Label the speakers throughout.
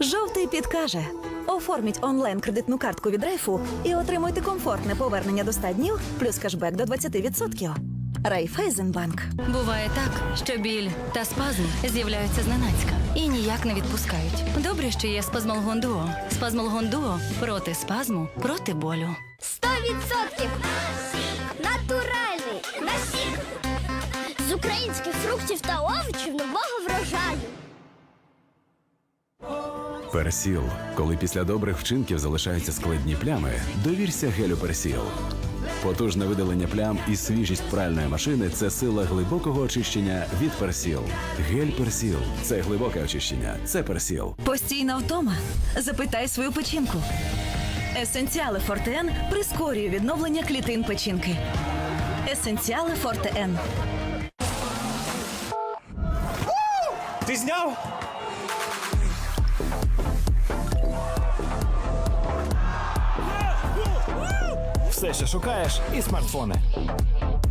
Speaker 1: Жовтий підкаже. Оформіть онлайн кредитну картку від Райфу і отримуйте комфортне повернення до 100 днів плюс кешбек до 20%. Райфайзенбанк.
Speaker 2: Буває так, що біль та спазм з'являються зненацька і ніяк не відпускають. Добре, що є спазмолгон дуо. Спазмолгон дуо проти спазму, проти болю.
Speaker 3: Сто відсотків натуральний насік з українських фруктів та овочів нового врожаю.
Speaker 4: Персіл. Коли після добрих вчинків залишаються складні плями, довірся гелю Персіл. Потужне видалення плям і свіжість пральної машини це сила глибокого очищення від Персіл. Гель Персіл це глибоке очищення. Це Персіл.
Speaker 1: Постійна втома. Запитай свою печінку. Есенціали Фортеен прискорює відновлення клітин печінки. Есенціали Фортеен.
Speaker 5: Ти зняв? Все, що шукаєш, і смартфони.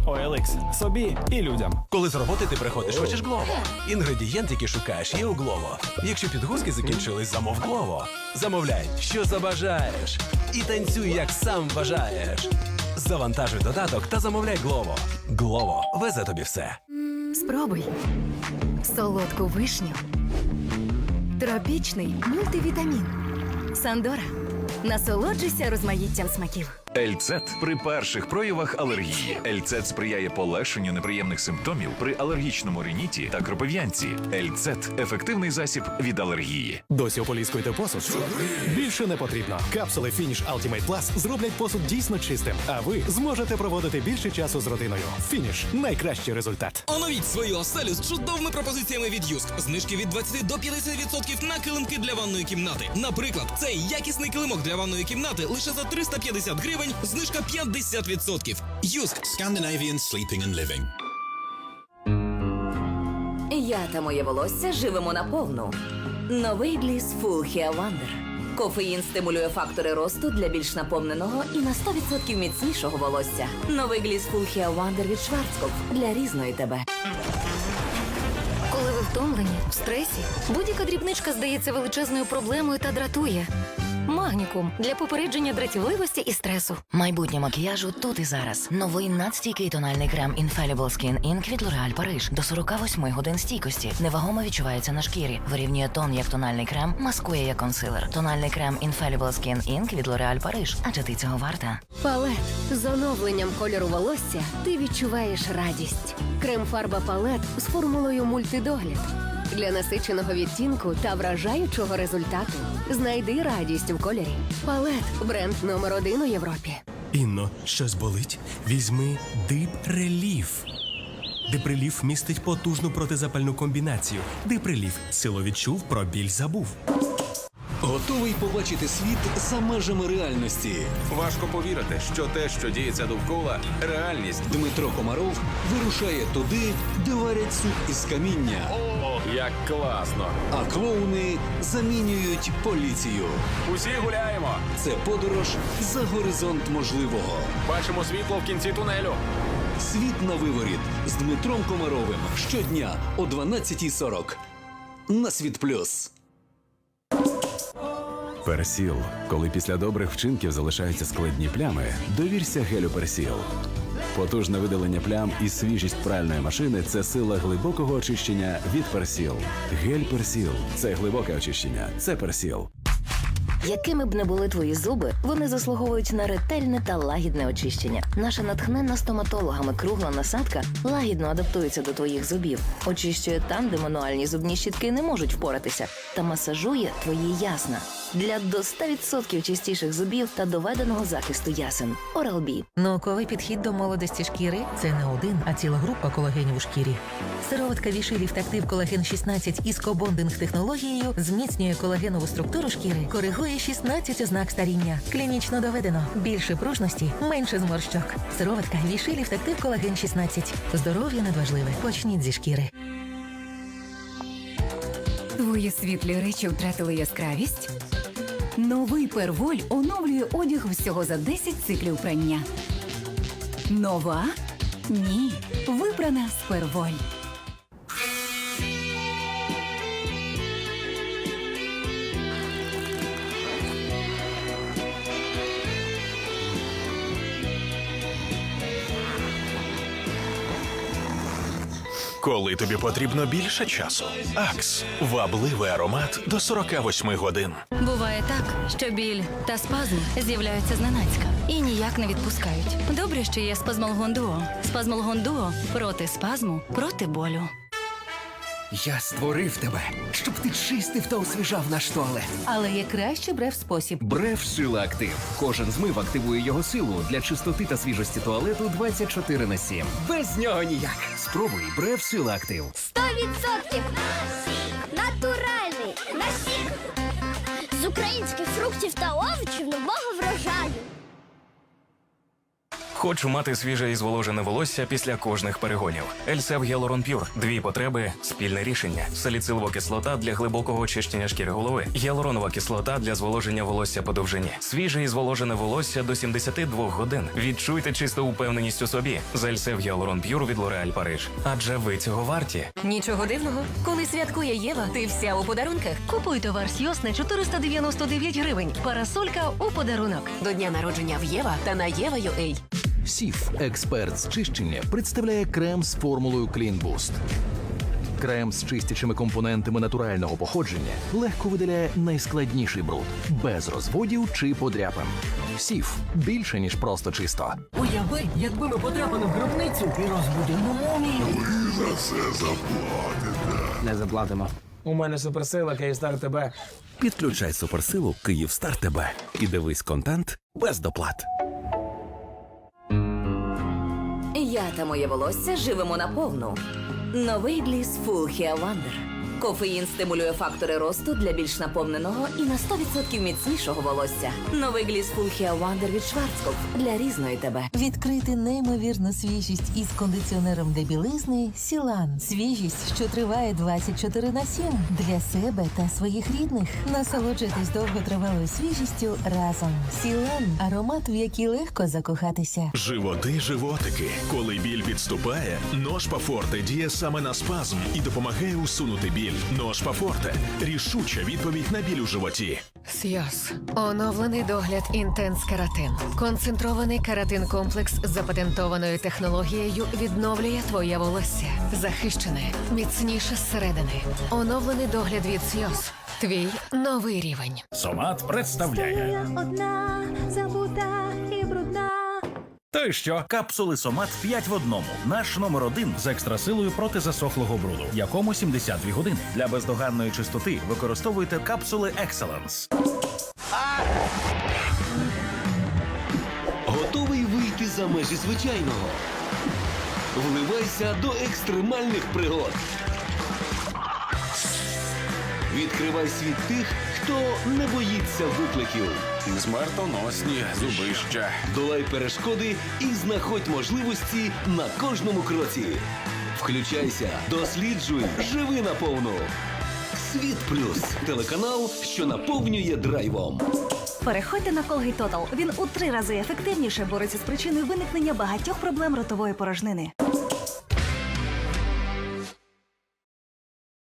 Speaker 5: OLX собі і людям.
Speaker 6: Коли з роботи ти приходиш, хочеш Глово. Інгредієнт, який шукаєш, є у Глово. Якщо підгузки закінчились, замов Глово. Замовляй, що забажаєш. І танцюй, як сам бажаєш. Завантажуй додаток та замовляй Глово. Глово везе тобі все.
Speaker 7: Спробуй солодку вишню, тропічний мультивітамін. Сандора. Насолоджуйся розмаїттям смаків.
Speaker 8: Ельцет при перших проявах алергії. Ельцет сприяє полегшенню неприємних симптомів при алергічному риніті та кропив'янці. Ельцет ефективний засіб від алергії.
Speaker 9: Досі ополіскуєте посуд? Більше не потрібно. Капсули Finish Ultimate Plus зроблять посуд дійсно чистим, а ви зможете проводити більше часу з родиною. Фініш найкращий результат.
Speaker 10: Оновіть свою оселю з чудовими пропозиціями від Юск. Знижки від 20 до 50% на килимки для ванної кімнати. Наприклад, цей якісний килимок для ванної кімнати лише за 350 гривень, знижка 50%. Юск.
Speaker 11: Scandinavian Sleeping and Living.
Speaker 7: Я та моє волосся живемо наповну. Новий гліс Full Hair Wonder. Кофеїн стимулює фактори росту для більш наповненого і на 100% міцнішого волосся. Новий гліс Full Hair Wonder від Шварцкопф для різної тебе.
Speaker 2: Коли ви втомлені, в стресі, будь-яка дрібничка здається величезною проблемою та дратує. Магнікум для попередження дратівливості і стресу.
Speaker 7: Майбутнє макіяжу тут і зараз. Новий надстійкий тональний крем Infallible Skin Ink від L'Oreal Paris. До 48 годин стійкості. Невагомо відчувається на шкірі. Вирівнює тон як тональний крем, маскує як консилер. Тональний крем Infallible Skin Ink від L'Oreal Paris. Адже ти цього варта.
Speaker 12: Палет з оновленням кольору волосся ти відчуваєш радість. Крем-фарба палет з формулою мультидогляд. Для насиченого відтінку та вражаючого результату знайди радість у кольорі. Палет бренд номер один у Європі.
Speaker 9: Інно, щось болить? Візьми Дип Реліф. Диприліф містить потужну протизапальну комбінацію. Диприліф силу відчув, про біль забув.
Speaker 11: Готовий побачити світ за межами реальності.
Speaker 4: Важко повірити, що те, що діється довкола, реальність.
Speaker 11: Дмитро Комаров вирушає туди, де варять суп із каміння,
Speaker 4: О, як класно!
Speaker 11: а клоуни замінюють поліцію.
Speaker 4: Усі гуляємо.
Speaker 11: Це подорож за горизонт можливого.
Speaker 4: Бачимо світло в кінці тунелю.
Speaker 11: Світ на виворіт з Дмитром Комаровим щодня о 12.40 на Світ Плюс.
Speaker 4: Персіл. Коли після добрих вчинків залишаються складні плями, довірся гелю Персіл. Потужне видалення плям і свіжість пральної машини це сила глибокого очищення від Персіл. Гель Персіл це глибоке очищення. Це Персіл.
Speaker 7: Якими б не були твої зуби, вони заслуговують на ретельне та лагідне очищення. Наша натхненна стоматологами кругла насадка лагідно адаптується до твоїх зубів, очищує там, де мануальні зубні щітки не можуть впоратися, та масажує твої ясна для до 100% чистіших зубів та доведеного захисту ясен. Oral-B.
Speaker 1: Науковий підхід до молодості шкіри це не один, а ціла група колагенів у шкірі. Сироватка Вішилів Тактив Колаген 16 із кобондинг технологією зміцнює колагенову структуру шкіри, коригує 16 ознак старіння. Клінічно доведено більше пружності, менше зморщок. Сироватка Вішилів Тактив Колаген 16. Здоров'я надважливе. Почніть зі шкіри.
Speaker 7: Твої світлі речі втратили яскравість? Новий перволь оновлює одяг всього за 10 циклів прання. Нова? Ні. Вибрана з перволь.
Speaker 13: Коли тобі потрібно більше часу. Акс вабливий аромат до 48 годин.
Speaker 2: Буває так, що біль та спазм з'являються зненацька і ніяк не відпускають. Добре, що є спазмолгон дуо. Спазмолгон дуо проти спазму, проти болю.
Speaker 14: Я створив тебе, щоб ти чистив та освіжав наш туалет.
Speaker 1: Але є кращий брев спосіб.
Speaker 14: Бреф Сила Актив. Кожен змив активує його силу для чистоти та свіжості туалету 24 на 7. Без нього ніяк. Спробуй Бреф Сила Актив.
Speaker 3: Сто відсотків натуральний насік з українських фруктів та овочів нового
Speaker 15: Хочу мати свіже і зволожене волосся після кожних перегонів. Ельсев Гіалурон Пюр. Дві потреби, спільне рішення. Саліцилова кислота для глибокого очищення шкіри голови. Гіалуронова кислота для зволоження волосся по довжині. Свіже і зволожене волосся до 72 годин. Відчуйте чисту упевненість у собі. З Ельсев Гіалурон Пюр від L'Oréal Париж. Адже ви цього варті.
Speaker 16: Нічого дивного, коли святкує Єва, ти вся у подарунках. Купуй товар Сйоз на 499 гривень. Парасолька у подарунок. До дня народження в Єва та на Єва.ua.
Speaker 17: Сіф, експерт з чищення, представляє крем з формулою Clean Boost. Крем з чистячими компонентами натурального походження легко видаляє найскладніший бруд без розводів чи подряпин. Сіф більше ніж просто чисто.
Speaker 14: Уяви, якби ми потрапили в гробницю і розбудили мумію.
Speaker 18: За це заплатите.
Speaker 14: Не заплатимо.
Speaker 5: У мене суперсила Київстар тебе.
Speaker 6: Підключай суперсилу Київстар ТБ і дивись контент без доплат.
Speaker 16: Я та моє волосся живемо наповну. Новий гліс Hair Wonder. Кофеїн стимулює фактори росту для більш наповненого і на 100% міцнішого волосся. Новий гліс Full Wonder від Шварцкопф для різної тебе.
Speaker 1: Відкрити неймовірну свіжість із кондиціонером для білизни Сілан. Свіжість, що триває 24 на 7. Для себе та своїх рідних. Насолоджуйтесь довготривалою свіжістю разом. Сілан аромат, в який легко закохатися.
Speaker 13: Животи, животики. Коли біль підступає, нож Пафорте діє саме на спазм і допомагає усунути біль. Нож Пафорте рішуча відповідь на біль у животі.
Speaker 12: Сйоз. Оновлений догляд Інтенс Кератин. Концентрований кератин комплекс з запатентованою технологією відновлює твоє волосся. Захищене, міцніше зсередини. Оновлений догляд від Сйоз. Твій новий рівень.
Speaker 19: Сомат представляє.
Speaker 3: Одна.
Speaker 19: То й що? Капсули Сомат 5 в одному. Наш номер один з екстрасилою проти засохлого бруду, якому 72 години. Для бездоганної чистоти використовуйте капсули Excellence.
Speaker 11: Готовий вийти за межі звичайного. Вливайся до екстремальних пригод. Відкривай світ тих, хто не боїться викликів.
Speaker 4: Смертоносні зубища.
Speaker 11: Долай перешкоди і знаходь можливості на кожному кроці. Включайся, досліджуй, живи наповну. Світ Плюс телеканал, що наповнює драйвом.
Speaker 20: Переходьте на Colgate Total. Він у три рази ефективніше бореться з причиною виникнення багатьох проблем ротової порожнини.